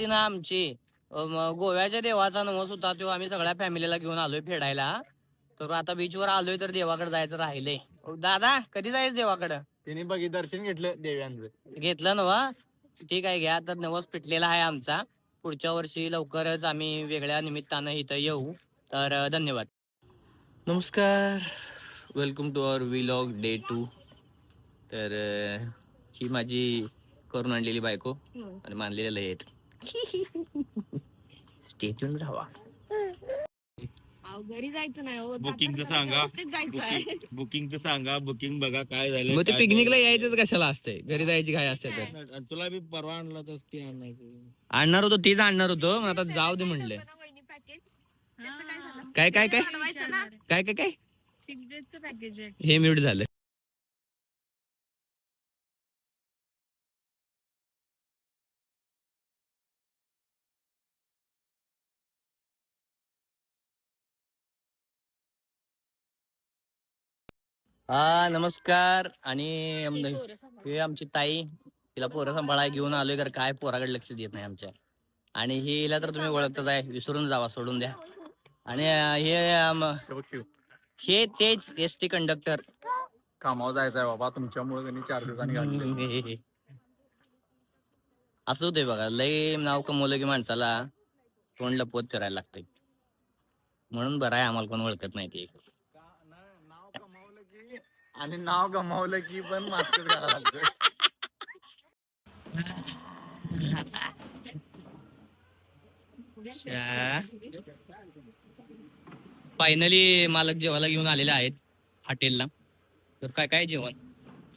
तिनं आमची गोव्याच्या देवाचा नवस होता तो आम्ही सगळ्या फॅमिलीला घेऊन आलोय फेडायला तर आता बीचवर आलोय तर देवाकडे जायचं राहिलंय. दादा कधी जायचं देवाकडं? त्यांनी बघी दर्शन घेतलं देव्यांचं. घेतलं नवा ठीक आहे घ्या. तर नवस पिटलेला आहे आमचा. पुढच्या वर्षी लवकरच आम्ही वेगळ्या निमित्तानं इथं येऊ. तर धन्यवाद. नमस्कार. Welcome to our vlog day two तर ही माझी करून आणलेली बायको आणि मानलेले आहेत. स्टेट्यून राहा घरी जायचं नाही हो. बुकिंगचं सांगा. आहे. बुकिंगचं सांगा. बुकिंग बघा काय झालं मग ते काय पिकनिकला यायचंच कशाला असते घरी जायची काय असते तर? झालं. तुला बी परवा आणला तर ते आणायचं. आणणार होतो तीच आणणार होतो. पण आता जाऊ दे म्हणले. काय झालं? काय काय काय काय काय काय सिक्स डेजचं पॅकेज आहे हे म्यूट झालं हा नमस्कार. आणि हे आमची ताई तिला पोरं सांभाळाय घेऊन आलोय तर काय पोराकडे लक्ष देत नाही आमच्या. आणि हे हिला तर तुम्ही ओळखतच आहे विसरून जावा सोडून द्या. आणि हे आम- हे तेच एस टी कंडक्टर कामावर जायचंय बाबा तुमच्यामुळे त्यांनी चार दिवसांनी घातले असं होतंय बघा लय नाव कमवलं की माणसाला तोंड लपवत करायला लागतंय. म्हणून बरं आहे आम्हाला कोण ओळखत नाही ते. आणि नाव गमावलं की पण मास्कच घालायला लागतं फायनली मालक जेवायला घेऊन आलेले आहेत हॉटेलला. तर काय काय जेवण?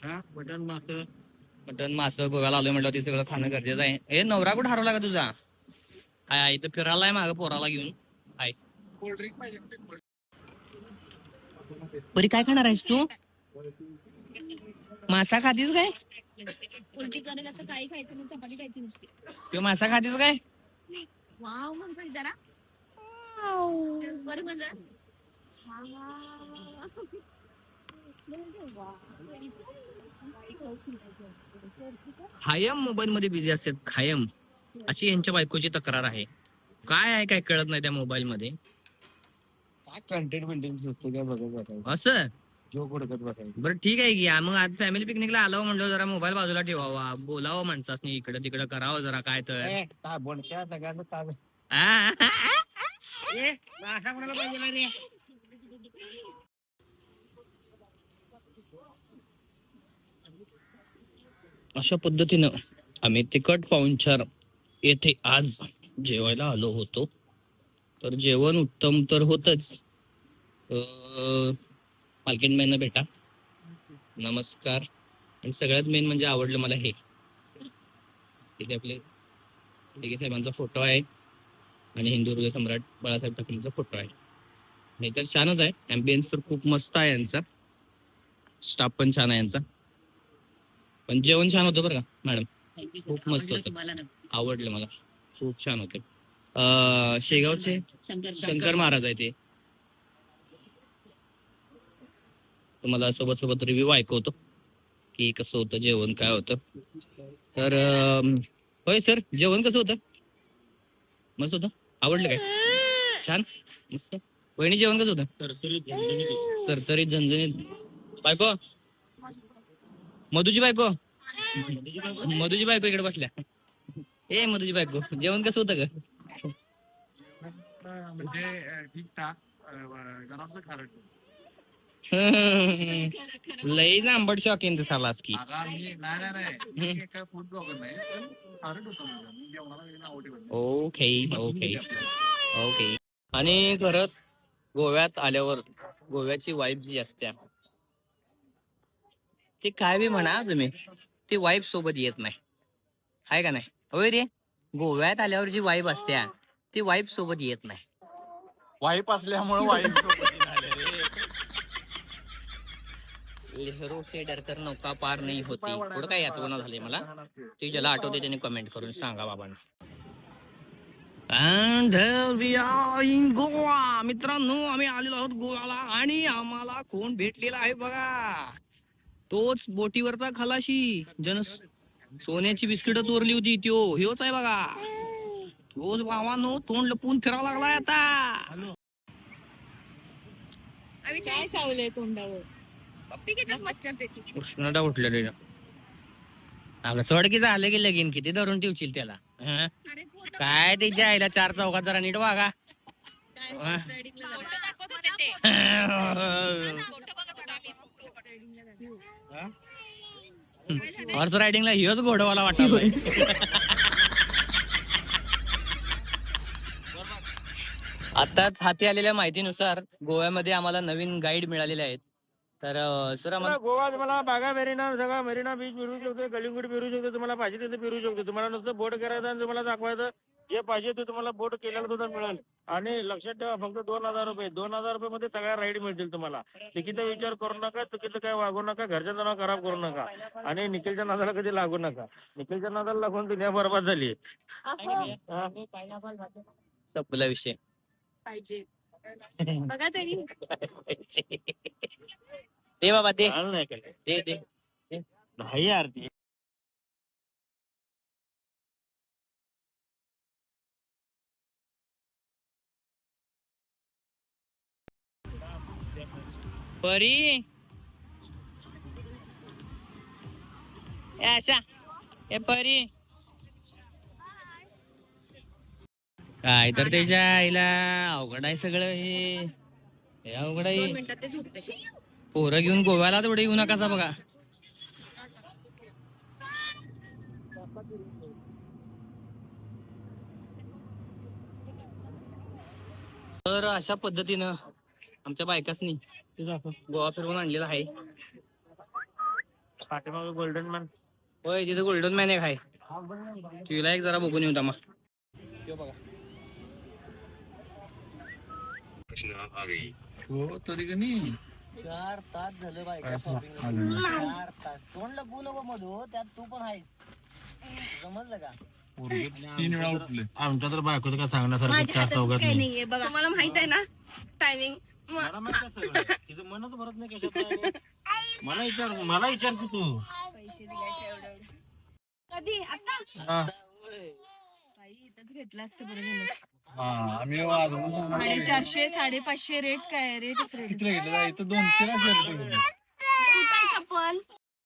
हा बटन मास्तर मटन मासं गोव्याला आलोय म्हटलं ते सगळं खाणं गरजेचं आहे. ए नवरा कुठं हरवला का तुझा? हाय आहे इथं फिरायला आहे मागं पोराला घेऊन. हाय. कोल्ड्रिंक पाहिजे. बरी काय खाणार आहेस तू? मासा खातीस काय? उलटी करेल असं काही खायचं नाही चपाती खायची नुसती. तू मासा खातीस काय? वाव म्हणतोय जरा. बरं म्हणजे? खायम मोबाईल मध्ये बिझी असतात खायम. अशी यांच्या बायकोची तक्रार आहे. काय आहे काय कळत नाही त्या मोबाईल मध्ये? काय कंटेंट बिंटेंट असं? जो उडकत बसायचं बरं ठीक आहे की. मग आज फॅमिली पिकनिकला आलो म्हणलं जरा मोबाईल बाजूला ठेवावा. बोलावं माणसासनी इकडं तिकडं करावं जरा काय तर. ए, काय बोलत्या? सगळ्यांचं काय आ, ए, असा कोणाला पाहिजे ना रे? अशा पद्धतीनं आम्ही तिकट पाहुणचार येथे आज जेवायला आलो होतो. तर जेवण उत्तम तर होतच. मालकीन भेटा. नमस्कार. आणि सगळ्यात मेन म्हणजे आवडलं मला हे. इथे आपले दिघे साहेबांचा फोटो आहे. आणि हिंदुदुर्ग सम्राट बाळासाहेब ठाकरेंचा फोटो आहे. हे तर छानच आहे. अँबियन्स तर खूप मस्त आहे यांचा. स्टाफ पण छान आहे यांचा. पण जेवण छान होतं बरं का मॅडम खूप मस्त होतं. आवडलं मला. खूप छान होतं. शेगावचे शंकर महाराज आहे ते. तुम्हाला सोबत सोबत रिव्ह्यू ऐकवतो की कसं होतं जेवण काय होतं. तर होय सर जेवण कसं होतं? मस्त होतं? आवडलं काय? छान? मस्त. वहिनी जेवण कसं होतं? सर तरी झंझणीत झणझणीत. बायको? मधुची बायको? मधुची बायको इकडे बसल्या. ए मधुची बायको जेवण कसं होतं ग? म्हणजे ठीकठाक जरासं खारट. लई आंबट शॉकीन दिसालाच की. ओके ओके ओके आणि खरंच गोव्यात आल्यावर गोव्याची वाईफ जी असते ती काय बी म्हणा तुम्ही. ती वाईफ सोबत येत नाही. आहे का नाही? होय रे. गोव्यात आल्यावर जी वाईफ असते ती वाईफ सोबत येत नाही. वाईफ असल्यामुळे वाईफ लेहरो से डरकर नौका पार नाही होती. पुढं काय आठवण झाले मला? ते. ज्याला आठवते त्याने कमेंट करून सांगा बाबांना. here we are in Goa. मित्रांनो आम्ही आलेलो आहोत गोव्याला आणि आम्हाला कोण भेटलेला आहे बघा. तोच बोटीवरचा खलाशी. जन सोन्याची बिस्किट चोरली होती त्यो. ह्योच आहे बघा. रोज भावानो तोंड लपून फिरावं लागलाय आता. आम्ही चाय चावलंय तोंडावर. पप्पी घेतात मच्छर त्याची. उष्णता उठलं त्याच्या आपलं सोड की झालं की लगीन किती धरून ठेवशील त्याला? हं? अरे काय त्याच्या आईला चार चौकात जरा नीट वागा. दाखवत होते ते. हॉर्स फोटो बघत होतो आम्ही फोटो रायडिंगला हिच घोडवाला वाटत आताच हाती आलेल्या माहितीनुसार गोव्यामध्ये आम्हाला नवीन गाईड मिळालेले आहेत. तर सर आम्हाला गोवा तुम्हाला बागा मेरिना सगळा मेरिना बीच फिरू शकतो कलिंगूट फिरू शकतो तुम्हाला पाहिजे तिथे फिरू शकतो तुम्हाला नुसतं बोट करायचं आणि तुम्हाला दाखवायचं जे पाहिजे ते तुम्हाला बोट केलेलं सुद्धा मिळेल. आणि लक्षात ठेवा फक्त दोन हजार रुपये दोन हजार रुपये मध्ये सगळ्या राईड मिळतील तुम्हाला. तिकीचा विचार करू नका चुकीचं काय वागू नका घरच्यांचं नाव खराब करू नका. आणि निखिलच्या नादाला कधी लागू नका. निखिलच्या नादाला लागून दुनिया बरबाद झाली? संपला विषय. पाहिजे. बघा तरी दे बाबा दे चाल नाही केलं. दे दे नाही यार ती परी ए अशा ए परी काय तर त्याच्या आईला अवघड आहे सगळं हे. हे अवघड आहे. पोरं घेऊन गोव्याला तेवढे येऊ नका बघा. तर अशा पद्धतीनं आमच्या बायकासनी गोवा फिरवून आणलेला आहे. पाठीमागे गोल्डन मॅन होय तिथे गोल्डन मॅन एक आहे. तिला एक जरा बघून येऊ दमा. बघा. हो तरी का नाही? चार तास झालं बायका शॉपिंग चार तास. तोंड लपवू नको मधू त्यात तू पण आहेस. समजलं का? तीन वेळा उठले. आमच्या तर बायकोचं काय सांगण्यासारखं चार चौघात काही नाही. नाहीये बघा. तुम्हाला माहीत आहे ना टायमिंग मला माहीत आहे सगळं. तिचं मनच भरत नाही कशात मला विचार मला विचार की तू. पैसे एवढं कधी? आता? हा. बाई इथंच घेतलं असतं बरं झालं. आम्ही साडेचारशे साडेपाचशे रेट काय रेट घेतलं इथं दोनशे चप्पल